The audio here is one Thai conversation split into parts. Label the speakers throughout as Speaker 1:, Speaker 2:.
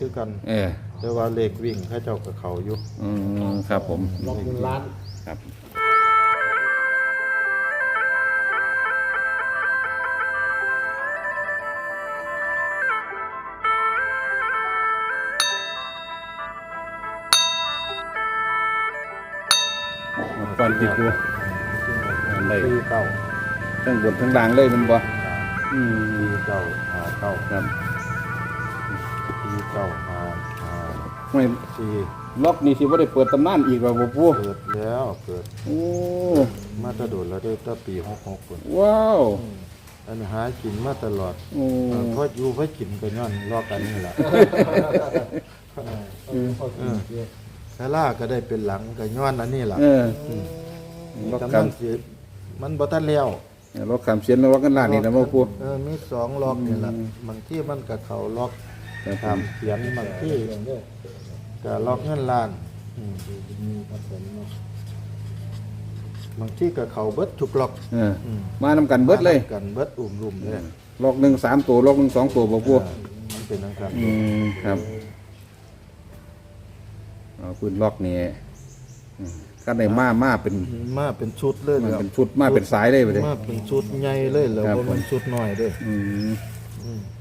Speaker 1: คือกัน
Speaker 2: เออ
Speaker 1: แต่ว่าเลขวิ่งเขาเจ้ากับเขาอยู่
Speaker 2: อืมครับผม
Speaker 3: ล็อกเงินล้าน
Speaker 2: ครับ ก่อนติดตัวอะไร
Speaker 1: สี่เก้า
Speaker 2: ทั้งบนทั้งล่างเลยมันบ่อืม
Speaker 1: สี่เก้าหาเก้า
Speaker 2: ครับ
Speaker 1: สี่ เก้าหาหา
Speaker 2: ไม่
Speaker 1: สี่
Speaker 2: ล็อกนี่สิบ่ได้เปิดตำนานอีกว่าบ่ปู
Speaker 1: เปิดแล้วเปิด
Speaker 2: โอ้
Speaker 1: มาตะโดดแล้วได้ตั้งปีหกหกคน
Speaker 2: ว้าว
Speaker 1: อันหากินมาตลอด
Speaker 2: โอ้
Speaker 1: เพราะอยู่เพราะกินก็ย้อนรอกันนี่แหละ
Speaker 3: เออเข้าถึงเยอะ
Speaker 1: ซาร่าก็ได้เป็นหลังก็ย้อนอันนี้แหละ
Speaker 2: เออล็อก
Speaker 1: กำ
Speaker 2: ค
Speaker 1: ลังสิมันบ่ทันแล้วำ
Speaker 2: ล็อกคำเสียนแล้วล็อกกันล่างนี่นะบ่ปู
Speaker 1: เออมีสองล็อกนี่แหละบางที่มันก็เขาล็อก
Speaker 2: ครับผ
Speaker 1: ตาม
Speaker 2: ม
Speaker 1: เขียนบางที่
Speaker 3: เรื่องเด้อ
Speaker 1: ก็ล็อกเงินล้านอืม
Speaker 3: มีครับผมเนาะ
Speaker 1: บางที่ก็เขาเบิดทุกล็อก
Speaker 2: เออ
Speaker 1: อืม
Speaker 2: มานำกันเบิดเลย
Speaker 1: กันเบิดอุ่มรุมเลย
Speaker 2: ล็อกหนึ่งสามตัวล็อกหนึ่งสองตัวบ่ปู
Speaker 1: เออมันเป็นทังกัน
Speaker 2: อืมครับเอาปืนล็อกนี่อืมก็ได้มามาเป็น
Speaker 1: มาเป็นชุดเลย
Speaker 2: มัน
Speaker 1: แล้ว
Speaker 2: เป็นชุดมาเป็นสายเลยไปเลย
Speaker 1: มาเป็นชุดใหญ่เลยแล้ว
Speaker 2: ครับ
Speaker 1: บ่มันชุดน้อยเด้อ
Speaker 2: อืม
Speaker 1: อืม
Speaker 2: มา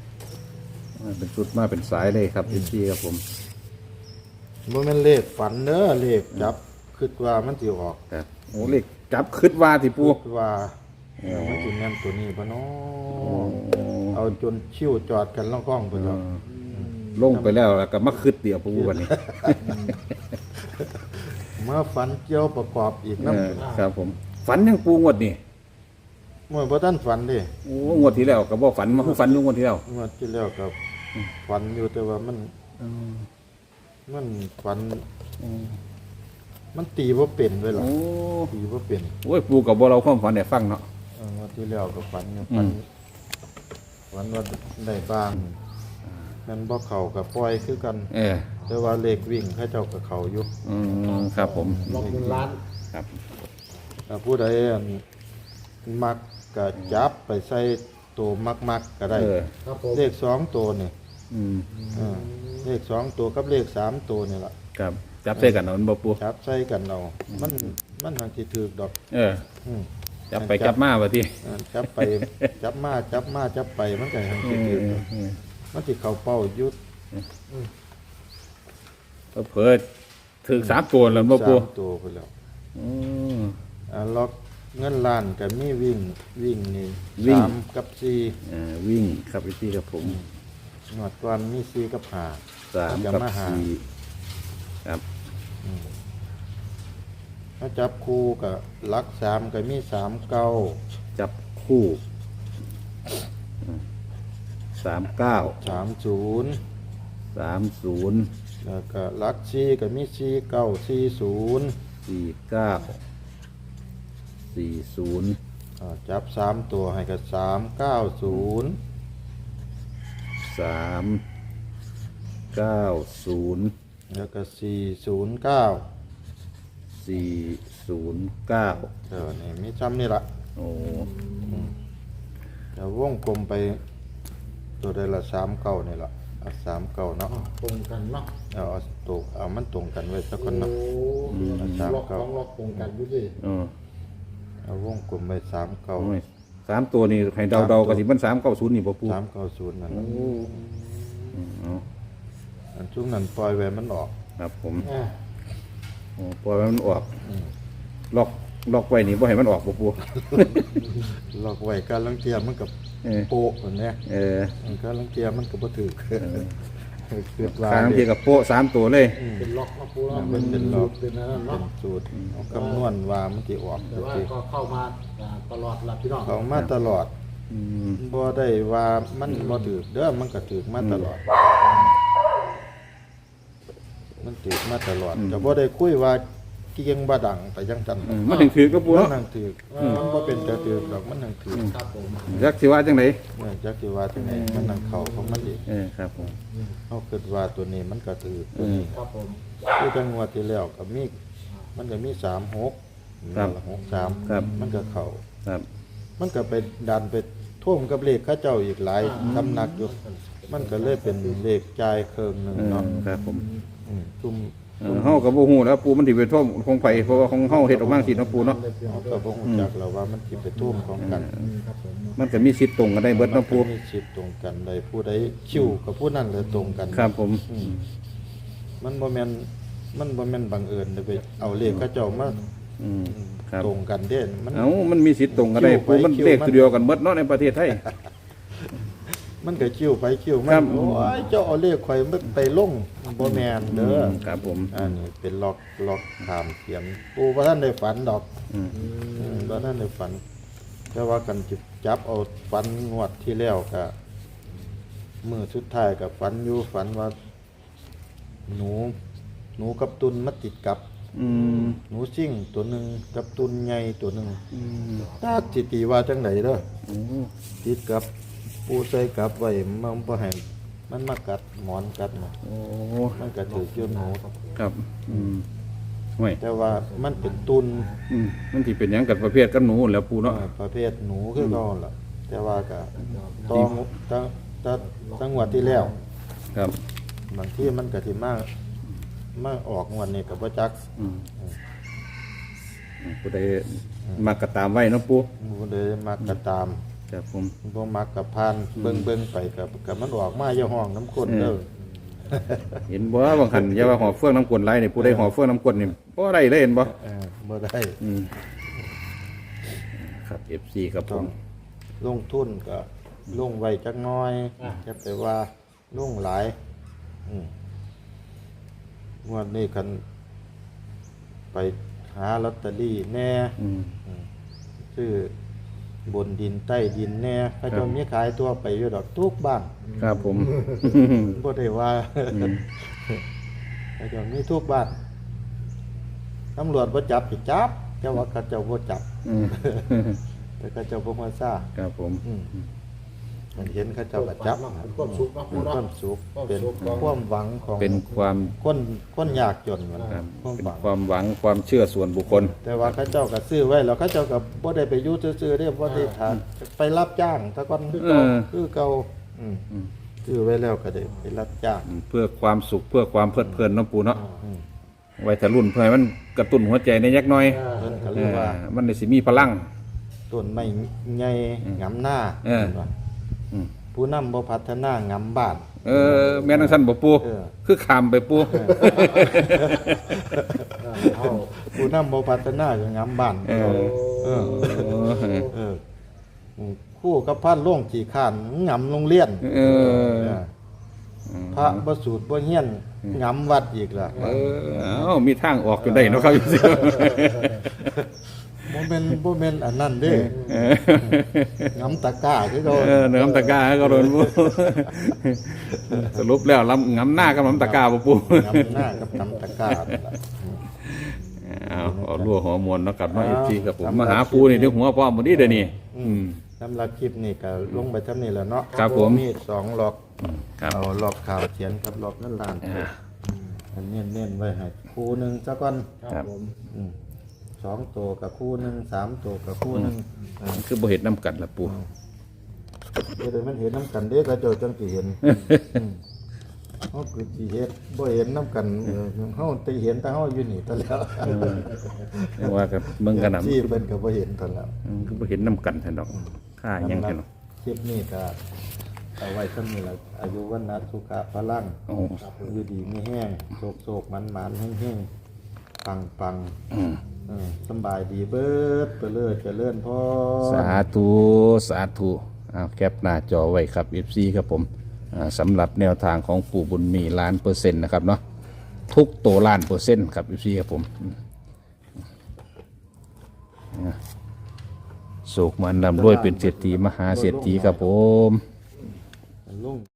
Speaker 2: เป็นชุดมาเป็นสายเลยครับพี่ครับผม
Speaker 1: บ่แม่นเลขฝันเด้อเลขจับคิดว่ามันสิออก
Speaker 2: ครับโอ้เล็กจับคืดว่าที่ปู
Speaker 1: คิดว่าเออมันสิแม่นตัวนี้บ่เนา
Speaker 2: โอ้ะ
Speaker 1: เอาจนชิวจอดกันล่องกล้องไปแล้ว
Speaker 2: ลงไปแล้วแล้วก็มาคืดเดียวปูวันนี้
Speaker 1: มาฝันเกี่ยวประกอบอีก
Speaker 2: เอ
Speaker 1: นำ
Speaker 2: อครับผมฝันยังปูงวดนี่
Speaker 1: เมื่อบ่ทันฝันเด้
Speaker 2: โอ้งวดที่แล้วก็บ่ฝันมาคือฝันลุงงวดที่แล้ว
Speaker 1: เมื่อที่แล้วก็ ฝันอยู่แต่ว่ามันมันฝันมันตีบ่เป็นเว้ยล่ะ
Speaker 2: โอ้
Speaker 1: ตีบ่เป็น
Speaker 2: โอ้ยปูกับบ่เราความฝันได้ฟังเนาะ
Speaker 1: เออวันที่แล้วก็ฝันอยู่
Speaker 2: อื
Speaker 1: ฝัน
Speaker 2: ม
Speaker 1: ฝันว่าได้บ้างนั่นบ่เข้ากับปล่อยคือกัน
Speaker 2: เออ
Speaker 1: แต่ว่าเลขวิ่งเขาเจ้ากับเขาอยู่
Speaker 2: อืมครับผม
Speaker 3: ล็อกเงินล้าน
Speaker 2: ครับ
Speaker 1: ถ้าผู้ใดอั่นมักก็จับไปใส่ตัวมักๆก็ได้
Speaker 2: เออ
Speaker 3: ครับผม
Speaker 1: เลขสองตัวนี่
Speaker 2: อืม
Speaker 1: เออเลขสองตัวกับเลขสามตัวนี่ล่ะ
Speaker 2: ครับจับใส่กันเอามันบ่ปู
Speaker 1: จับใส่กันเอามันมันทางที่ถูกดอก
Speaker 2: เออ
Speaker 1: อืม
Speaker 2: จับไปจับมาว่าที่
Speaker 1: เออจับไป จับมาจับมาจับไปมันก็ทาง
Speaker 2: เอ
Speaker 1: ที่
Speaker 2: อ
Speaker 1: ถูก
Speaker 2: เออ
Speaker 1: มันสิเข้าเป้าอยุด
Speaker 2: เออเพิ่นถึงสามตัวแล้วบ่ปู
Speaker 1: สามตัวไปแล้ว
Speaker 2: อืม
Speaker 1: อ่าล็อกเงินล้านกับมีวิ่งวิ่งนี่
Speaker 2: วิ่ง
Speaker 1: สามกับสี่
Speaker 2: เอ่อวิ่งครับพี่ครับผม
Speaker 1: หนวดก่อนมีสี่กับห้า
Speaker 2: สาม
Speaker 1: จะ
Speaker 2: กับ
Speaker 1: มาหา
Speaker 2: สี่ครับ
Speaker 1: ถ้าจับคู่กับลักสามกับมีสามเก้า
Speaker 2: จับคู่สามเก้า
Speaker 1: สามศูนย์
Speaker 2: สามศูนย์
Speaker 1: แล้วก็ลักสี่กับมีสี่เก้าสี่ศูนย์
Speaker 2: สี่เก้าสี่ศูนย์
Speaker 1: อ่าจับสามตัวให้กับสามเก้าศูนย์
Speaker 2: สามเก้าศูนย์
Speaker 1: แล้วก็สี่ศูนย์เก้า
Speaker 2: สี่ศูนย์เก้า
Speaker 1: เออนี่มีซ้ำนี่ละ
Speaker 2: โอ้
Speaker 1: เดี๋ยววงกลมไปตัวใดละสามเก้านี่ละเอาสามเก้าเนาะ
Speaker 3: ตรงกันเนาะ
Speaker 1: เอาเอาตัวเอามันตรงกันไว้สักคนเนาะ
Speaker 3: โอ้
Speaker 1: สาม
Speaker 3: ล็อก
Speaker 1: เก้า
Speaker 3: ของล็อกตรงกันดูสิ
Speaker 2: เออ
Speaker 1: เอาวงกลมไปสามเก้า
Speaker 2: โอ้ย สามตัวนี่ให้เดาเดาๆกันสิมันสามเก้าศูนย์นี่บ่ปู
Speaker 1: สามเก้าศูนย์นั่น
Speaker 2: อืมเอา
Speaker 1: อันช่วงนั้นปล่อยไว้มันออก
Speaker 2: ครับผม
Speaker 3: อ่า
Speaker 2: โอ้ปล่อยให้มันออกล็อกล็อกไว้นี่บ่ให้มันออกบ่ปู
Speaker 1: ลอกไว้การลังเกียจมันกับ
Speaker 2: เออ
Speaker 1: โปะแบบเนี้ย
Speaker 2: เออ
Speaker 1: การลังเกียจมันกับบ่ถือ คือว่า
Speaker 2: ทางเทียกับโป๊ะสามตัวเลย
Speaker 3: เป็นล็อกเนาะปูเนาะ
Speaker 1: มันเป็นล็อก
Speaker 3: เป็นอะไร
Speaker 1: เป็
Speaker 3: เนาะ
Speaker 1: นสูตรเอาคำนวณว่ามันสิออก
Speaker 3: แต่
Speaker 1: จัง
Speaker 3: ว่า
Speaker 1: ซี่
Speaker 3: ก็เข้ามาอ่าตลอดละพี่น้อง
Speaker 1: เขามาตลอด
Speaker 2: อืม
Speaker 1: บ่ได้ว่ามันบ่ถือเด้อมันก็ถือมาตลอด มันถือมาตลอดจะบ่ได้คุยว่า เกียงบ่ดังไปจังซั่น
Speaker 2: เออมันถึงถือก็ปู
Speaker 1: มัน
Speaker 2: เนาะ
Speaker 1: นั่งถือมันบ่เป็นแต่ถือดอกมันนั่งถือ
Speaker 3: ครับผม
Speaker 2: จักสิว่าจังได
Speaker 1: เนี่ยจักสิว่าจังไดมันนั่งเข้าของมันเอง
Speaker 2: เออครับผม
Speaker 1: เฮาคิดว่าตัวนี้มันก็ถือตัวนี้
Speaker 3: ครับผม
Speaker 1: คือจังหวัดที่แล้วก็มีมันก็มี3 6 6 3
Speaker 2: ครับ
Speaker 1: มันก็เข้า
Speaker 2: ครับ
Speaker 1: มันก็ไปดันไปท่วมกับเลขเข้าเจ้าอีกหลายตำหนักอยู่
Speaker 3: เมั
Speaker 1: นก็เลยเป็นเลขจ่ายเครื่องหนึง
Speaker 2: เออ
Speaker 1: เนาะ
Speaker 2: ครับผม
Speaker 1: อืมซุ่ม
Speaker 2: เออเฮาก็บ่ฮู้แล้วปูมันสิไปท่วมของไผเพราะว่าของเฮาเฮ็ดออกมาจังซี่เนาะปูเนาะ
Speaker 1: เขาก็บ่รู้จักแล้วว่ามันสิไปทุ่มของกัน
Speaker 3: ครับผม
Speaker 2: มันก็มีสิทธิ์ตรงกันได้เบิดเนาะปู
Speaker 1: มีชิดตรงกันใดผู้ใดคิวกับผู้นั้นเลยตรงกัน
Speaker 2: ครับผม
Speaker 1: อืมมันบ่แม่นมันบ่แม่นบังเอิญเด้อไปเอาเลขเขาเจ้ามา
Speaker 2: อืมครับ
Speaker 1: ตรงกันเด้มัน
Speaker 2: เอ้ามันมีสิทธิ์ตรงกันได้
Speaker 1: คิวไป
Speaker 2: ปูมัน
Speaker 1: คิว
Speaker 2: เลข
Speaker 1: มัน
Speaker 2: ตัวเดียวกันเบิดเนาะในประเทศไทย
Speaker 1: มันก็คิวไปคิวมา
Speaker 2: ครับ
Speaker 1: โอ้ยเจ้าเอาเลขข่อยมาไปลงบ่แม่นเด้ออ
Speaker 2: ครับผม
Speaker 1: อันนี้เป็นล็อกล็อกถามเขียนปู่บ่ทันได้ฝันดอก
Speaker 2: อืม
Speaker 1: อืมบ่ทันได้ฝัน แต่ว่ากันจิบจับเอาฝันงวดที่แล้วก็มื้อสุดท้ายก็ฝันอยู่ฝันว่า หนู หนูกับตุนมาติดกับ
Speaker 2: อืม
Speaker 1: หนูซิ่งตัวหนึ่งกับตุนใหญ่ตัวหนึ่ง
Speaker 2: อืม
Speaker 1: ถ้าจิตีว่าจังไหนเด้อ
Speaker 2: โอ้
Speaker 1: ติดกับ ปูใส่กับไว้มันบ่ให้มันมากัดหมอนกัดมา
Speaker 2: โอ้
Speaker 1: มันก็ถือเกี่ยวหนู
Speaker 2: ครับอืมห่วย
Speaker 1: แต่ว่ามันเป็นตุน
Speaker 2: อืมมันสิเป็นหยังกับประเภทกับหนูแหล้วปูเนาะ
Speaker 1: อ่าประเภทหนูคือเก่าล่ะ แต่ว่าก็ตองตั้งตั้งตั้งงวดที่แล้ว
Speaker 2: ครับ
Speaker 1: บางที่มันก็สิมามาออกงวดนี้ก็บ่จัก
Speaker 2: อืมผู้ใดมักก็ตามไว้เนาะปู
Speaker 1: บ่ได้มักก็ตาม
Speaker 2: ครับผม
Speaker 1: บ่มักกับพานเบิ่งเบิ่งไปกับกับมันออกมาอย่าห้องน้ำข้นเด้อ
Speaker 2: เห็นบ่บางหันอย่าว่าหอเฟืองน้ำกวนไหลนี่ผู้ใดหอเฟืองน้ำกวนนี่บ่ได้เลยเห็นบ่
Speaker 1: เออบ่ได้
Speaker 2: อืมครับ FC ครับผ
Speaker 1: ต้อง
Speaker 2: ม
Speaker 1: ลงทุนก็ลงไว้จักหน้อยจะไปว่าลงหลายอืมงวดนี้คันไปหาลอตเตอรี่แน่
Speaker 2: อืม
Speaker 1: ซื้อ บนดินใต้ดินแน่พระเจ้ามีขายตัวไปอยู่ดอกทุกบ้าน
Speaker 2: ครับผม
Speaker 1: บ่ได้ว่า
Speaker 2: อืม
Speaker 1: พระเจ้ามีทุกบ้านตำรวจบ่จับสิจับแต่ว่าเขาเจ้าบ่จับ
Speaker 2: อืม
Speaker 1: แต่เขาเจ้าบ่มาซ่า
Speaker 2: ครับผม
Speaker 1: อื มมันเห็นเขาเจ้าก็จับ
Speaker 3: เป็นความสุขเนาะ
Speaker 1: เป็
Speaker 3: ปู
Speaker 1: นค
Speaker 3: เนาะ
Speaker 1: วามสุข
Speaker 3: ความ
Speaker 1: เป็น
Speaker 3: สุขของ
Speaker 1: ความหวังของ
Speaker 2: เป็นความ
Speaker 1: คนคนยากจนมัน
Speaker 2: ครับ
Speaker 1: ความ
Speaker 2: เป็น
Speaker 1: หวัง
Speaker 2: ความหวังความเชื่อส่วนบุคคล
Speaker 1: แต่ว่าเขาเจ้าก็ซื้อไว้แล้วเขาเจ้าก็บ่ได้ไปอยู่ซื่อๆเด้บ่ได้ทานไปรับจ้างถ้าก่อน
Speaker 2: เออ
Speaker 1: คือเก่าอืม
Speaker 2: อืม
Speaker 1: ซื้อไว้แล้วก็ได้ไปรับจ้าง
Speaker 2: เพื่อความสุขเพื่อความเพลิดเพลินเนาะปูเนาะ
Speaker 1: อืม
Speaker 2: ไว้แต่รุ่นเพื่อให้มันกระตุ้นหัวใจในยักหน้อย
Speaker 1: เพิ่นก็
Speaker 2: เอ
Speaker 1: เรียก
Speaker 2: อ
Speaker 1: ว่า
Speaker 2: มันได้สิมีพลัง
Speaker 1: ต้นไม้ใหญ่งํหน้า
Speaker 2: เออ
Speaker 1: เห็นบ่
Speaker 2: อืม
Speaker 1: ผู้นำบ่พัฒนางํบ้าน
Speaker 2: เออ แม่นงสั้นบ่ปู
Speaker 1: เออ
Speaker 2: คือขามไปปู
Speaker 3: เอา
Speaker 1: ผู้นำบ่พัฒนาก็งํบ้าน
Speaker 2: เออ
Speaker 1: เออ
Speaker 2: เออ
Speaker 1: เอออืมคู่กับพันโล่งขี่ข้านงํโรงเรียน
Speaker 2: เออ
Speaker 1: เออพระบ่สูตรบ่เฮียนงํวัดอีกล่ะ
Speaker 2: เออเอ้ามีทางออกจนได้เนาะครับ
Speaker 1: บ่แม่นบ่แม่นอันนั้นเด้
Speaker 2: เอองํ
Speaker 1: ตะกร้าคือเขา
Speaker 2: เออเนื้อมตะกร้าก็โดนปูสรุปแล้วลำงำหน้ากับลำตะกร้าบ่ปู
Speaker 1: งํหน้ากับงํตะกร้านั่นล่ะ
Speaker 2: เอาเอารั่วหัวมวลเนาะกับน้อง
Speaker 1: เอา
Speaker 2: เอฟซีกับผม
Speaker 1: สำหรับ
Speaker 2: มาหาปูนี่เดี๋ยวหัวป้อมหมดนี่เดี๋ยวนี้อืม
Speaker 1: สำหรับคลิปนี้ก็ลงไปเท่านี้แล้วเนาะ
Speaker 2: ครับผม
Speaker 1: มีสองล็อก
Speaker 2: ครับ
Speaker 1: เอาล็อกข่าวเขียนกับล็อกนั่นลาน
Speaker 2: อ่า
Speaker 1: อันเน้นๆไว้ให้คู่หนึงซะก่อน
Speaker 3: ครับผม
Speaker 1: อืม สองตัวกับคู่หนึงสามตัวกับคู่หนึงอ่า
Speaker 2: คือบ่เห็นน้ำกันละปู
Speaker 1: เดี๋ยวมันเห็นน้ำกันเด้ก็เจอจังสิเห็นอืมเฮาคือสิเฮ็ดบ่เห็นน้ำกันเออเฮาติเห็นแต่เฮาอยู่นี่ตะแล้ว
Speaker 2: เรียกว่ากับเมืองกันน่ะ
Speaker 1: ที่เพิ่นก็บ่เห็นตะแล้ว
Speaker 2: อืมคือบ่เห็นน้ำกันแท้ดอกค่าหยังแท้ดอก
Speaker 1: คลิปนี้ก็เอาไว้เท่านี้ละอายุวันนะสุขะพลัง
Speaker 2: โอ้
Speaker 1: อยู่ดีไม่แห้งโศกโศกมันมันแห้งแห้งปังปัง
Speaker 2: อืม
Speaker 1: เออ สำบายดีเบิดไปเลิศจะเลื่อนพ่อ
Speaker 2: สาธุสาธุเอาแคปหน้าจอไว้ครับ FC ครับผมอ่าสำหรับแนวทางของปู่บุญมีล้านเปอร์เซ็นต์นะครับเนาะทุกตัวล้านเปอร์เซ็นต์ครับ FC ครับผมอืมอ่าสุขมันลำรวยเป็นเศรษฐีมหาเศรษฐีครับผม
Speaker 1: ลุง